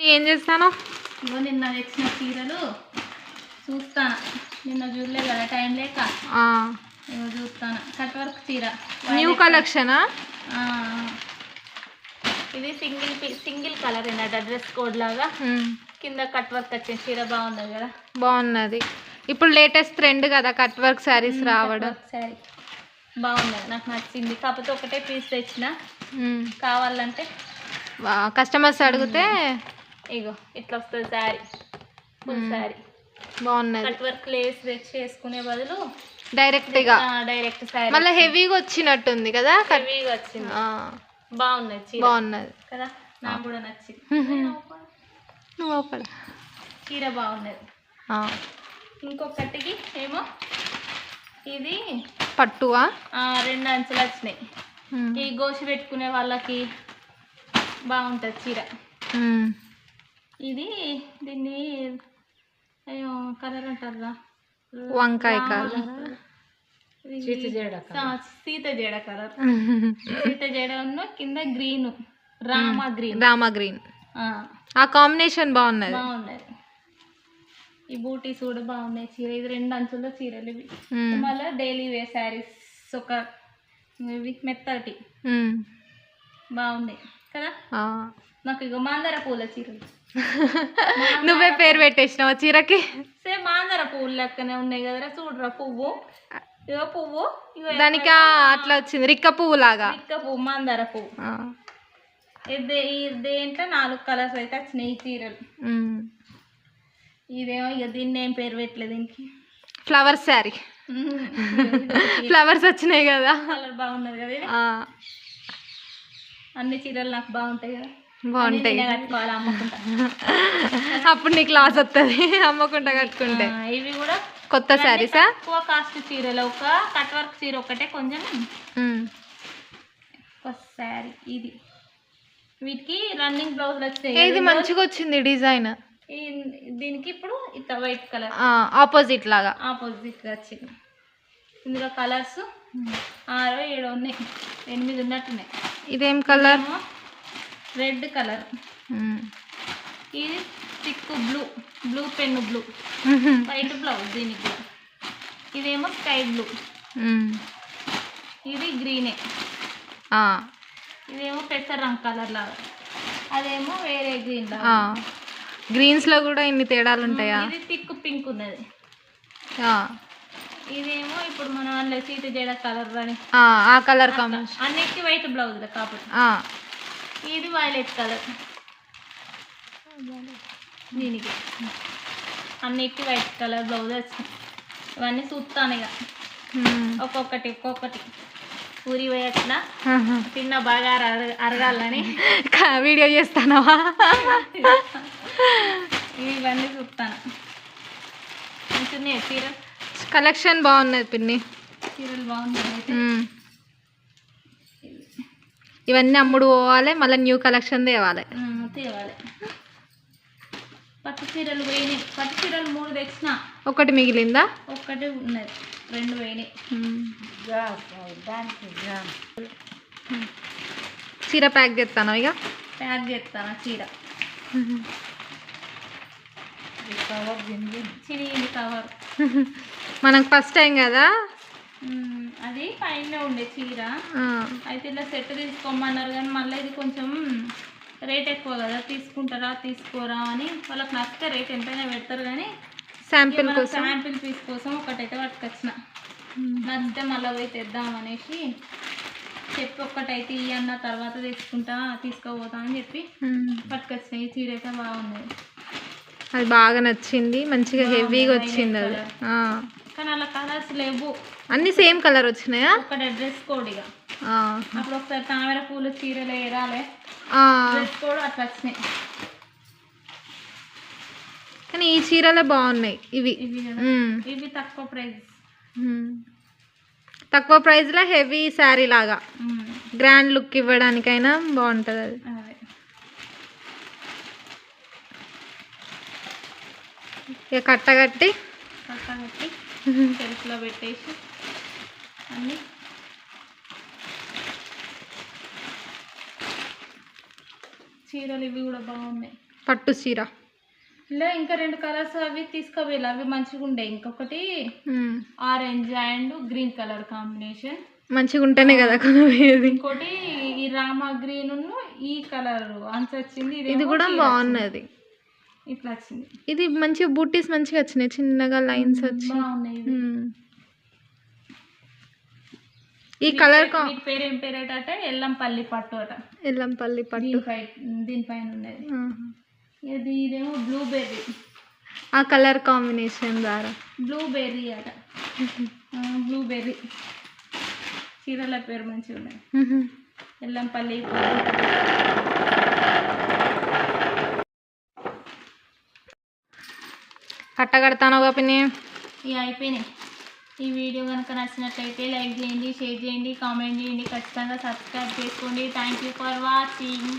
ఏం చేస్తాను? నిన్న తెచ్చిన చీరలు చూస్తాను నిన్న చూడలే కదా టైం లేక. చూస్తాను. కట్ వర్క్ చీర. న్యూ కలెక్షనా? ఇది సింగిల్ పీ- సింగిల్ కలర్ ఏంటంటే డ్రెస్ కోడ్ లాగా. కింద కట్ వర్క్ వచ్చిన చీర బాగుంది కదా. బాగున్నది. ఇప్పుడు లేటెస్ట్ ట్రెండ్ కదా కట్ వర్క్ శారీస్ రావడం. సరే బాగున్నది నాకు నచ్చింది. కాకపోతే ఒకటే పీస్ తెచ్చిన. కావాలంటే. కస్టమర్స్ అడిగితే ఇగో ఇట్లా వస్తుంది శారీ. ఫుల్ శారీ. బాగున్నది. కట్ వర్క్ లేస్ తెచ్చి వేసుకునే బదులు డైరెక్ట్గా. డైరెక్ట్ శారీ. మళ్ళీ హెవీగా వచ్చినట్టుంది కదా హెవీగా వచ్చింది. బాగున్నది చీర. బాగున్నది. కదా? నాకు కూడా నచ్చింది. నువ్వు లోపల. చీర బాగున్నది. ఇంకొకటికి ఏమో? ఇది పట్టువా? రెండు అంచులు వచ్చినాయి. ఈ గోషి పెట్టుకునే వాళ్ళకి బాగుంటుంది చీర. ఇది దీన్ని అయ్యో కలర్ అంటారా వంకాయ కలర్ సీత జేడ కలర్ సీత జేడ ఉన్న కింద green. Rama green. Rama green. ఆ. కాంబినేషన్ బాగున్నది. బాగున్నది. ఈ బూటీస్ కూడా బాగున్నాయి చీర. ఇది రెండు అంచుల్లో చీరలు ఇవి. మళ్ళీ డైలీ వేర్ శారీస్ ఒక ఇవి మెత్తటి. బాగున్నాయి కదా? ఆ. నాకు ఇక మాందర పూల చీరలు. నువ్వే పేరు పెట్టేసినావు చీరకి? సేమ్ మాందర పువ్వులు లెక్కనే ఉన్నాయి కదరా చూడరా పువ్వు. ఇగో పువ్వు దానికి అట్లా వచ్చింది రిక్క పువ్వు లాగా ఇక్క పువ్వు మాందర పువ్వు. ఇది దేంట్లో నాలుగు కలర్స్ అయితే వచ్చినాయి ఈ చీరలు. ఇదేమో ఇక దీన్ని ఏం పేరు పెట్టలేదు దీనికి. ఫ్లవర్ శారీ. ఫ్లవర్స్ వచ్చినాయి కదా. కలర్ బాగున్నది కదా ఇది. అన్ని చీరలు నాకు బాగుంటాయి కదా. బాగుంటాయి. అప్పుడు నీకు లాస్ వస్తుంది అమ్మకుండా కట్టుకుంటే. ఇవి కూడా కొత్త శారీసా? తక్కువ కాస్ట్ చీరలు. ఒక కట్ వర్క్ చీర ఒకటే కొంచెం శారీ ఇది. వీటికి రన్నింగ్ బ్లౌజ్ వచ్చాయి. ఇది మంచిగా వచ్చింది డిజైన్? దీనికి ఇప్పుడు ఇట్లా వైట్ కలర్ ఆపోజిట్ లాగా. ఆపోజిట్ వచ్చింది. ఇందులో కలర్స్ ఆరో ఏడో ఉన్నాయి. ఎనిమిది ఉన్నట్టున్నాయి. ఇదేం కలర్ రెడ్ కలర్. ఇది thick blue blue pen blue. White blouse దీనికి. ఇదేమో స్కై బ్లూ. ఇది గ్రీనే. ఇదేమో పెసర రంగు కలర్ లాగా. అదేమో వేరే గ్రీన్ లాగా. గ్రీన్స్లో కూడా ఇన్ని తేడాలు ఉంటాయా? ఇది థిక్ పింక్ ఉన్నది. ఇదేమో ఇప్పుడు మనం అందులో సీత జడ కలర్ అని. ఆ, ఆ కలర్ కాంబినేషన్. అన్నిటికీ వైట్ బ్లౌజ్ కాబట్టి. ఇది వైలెట్ కలర్ దీనికి. అన్నిటికీ వైట్ కలర్ బ్లౌజ్ వచ్చింది ఇవన్నీ చూస్తాను ఇక. ఒక్కొక్కటి ఒక్కొక్కటి. ఊరి పోయొచ్చిన తిన్న బాగా అరగ- అరగాలని. వీడియో చేస్తానవా ఇవన్నీ చూస్తాను. మంచిగా చీర కలెక్షన్ బాగున్నది పిన్ని. చీరలు బాగున్నాయి. ఇవన్నీ అమ్ముడు పోవాలి మళ్ళీ న్యూ కలెక్షన్ తేవాలి. ఉమ్, తేవాలి. పట్టు చీరలు పోయినాయి. పట్టు చీరలు మూడు తెచ్చిన. ఒకటి మిగిలిందా? ఒక్కటి ఉన్నది. రెండు పోయినాయి. చీర ప్యాక్ చేస్తాను ఇక ప్యాక్ చేస్తాను చీర. చిరిగింది కవర్ మనకు ఫస్ట్ టైం కదా? అది పైన ఉండే చీర. అయితే ఇలా సెట్ తీసుకోమన్నారు కానీ మళ్ళీ ఇది కొంచెం రేట్ ఎక్కువ కదా తీసుకుంటారా తీసుకోరా అని వాళ్ళకి నచ్చితే రేట్ ఎంతైనా పెడతారు కానీ శాంపిల్ కోసం? శాంపిల్ పీస్ కోసం ఒకటైతే పట్టుకొచ్చిన. నచ్చితే మళ్ళీ పోయి తెద్దాం అనేసి చెప్పి ఒక్కటైతే ఇవి అన్న తర్వాత తెచ్చుకుంటా తీసుకోపోతా అని చెప్పి మ్మ్. పట్టుకొచ్చిన. ఈ చీర అయితే బాగున్నది అది బాగా నచ్చింది. మంచిగా హెవీగా వచ్చింది అది. ఆ. కానీ అలా కలర్స్ లేవు. అన్ని సేమ్ కలర్ వచ్చినాయా? డ్రెస్ కోడ్ ఇక. అప్పుడు ఒకసారి తామర పూలు చీరలు. డ్రెస్ కోడ్ అట్లా వచ్చినాయి. కానీ ఈ చీరలే బాగున్నాయి. ఇవి. ఇవి తక్కువ ప్రైస్. తక్కువ ప్రైస్లో హెవీ శారీ లాగా. గ్రాండ్ లుక్ ఇవ్వడానికైనా బాగుంటుంది అది అదే ఇక కట్టగట్టి పెట్టి సెల్ఫ్లో పెట్టేసి అన్నీ చీరలు ఇవి కూడా బాగున్నాయి. పట్టు చీర. ఇలా ఇంకా రెండు కలర్స్ అవి తీసుకోవాలి అవి మంచిగా ఉండే. ఇంకొకటి. Orange and green colour combination. మంచిగా ఉంటేనే కదా ఇంకోటి ఈ రామా గ్రీన్ ఈ కలర్. వచ్చింది ఇది కూడా బాగున్నది. ఇట్లా వచ్చింది. ఇది మంచిగా బూటీస్ మంచిగా వచ్చినాయి చిన్నగా లైన్స్ వచ్చి. బాగున్నాయి ఇవి. ఈ కలర్ కా వీటి పేరు ఏం పేరు అంటే ఎల్లంపల్లి పట్టు అట. ఎల్లంపల్లి పట్టు. దీనిపై దీనిపైన ఆహా. ఇది ఇదేమో బ్లూబెర్రీ. ఆ కలర్ కాంబినేషన్ ద్వారా. బ్లూబెర్రీ అట. బ్లూబెర్రీ. చీరల పేరు మంచిగా ఉన్నాయి. ఎల్లంపల్లి పట్టు. కట్టగడతానోగా పిన్ని? ఇవి అయిపోయినాయి. ఈ వీడియో కనుక నచ్చినట్లయితే లైక్ చేయండి షేర్ చేయండి కామెంట్ చేయండి. ఖచ్చితంగా సబ్స్క్రైబ్ చేసుకోండి. Thank you for watching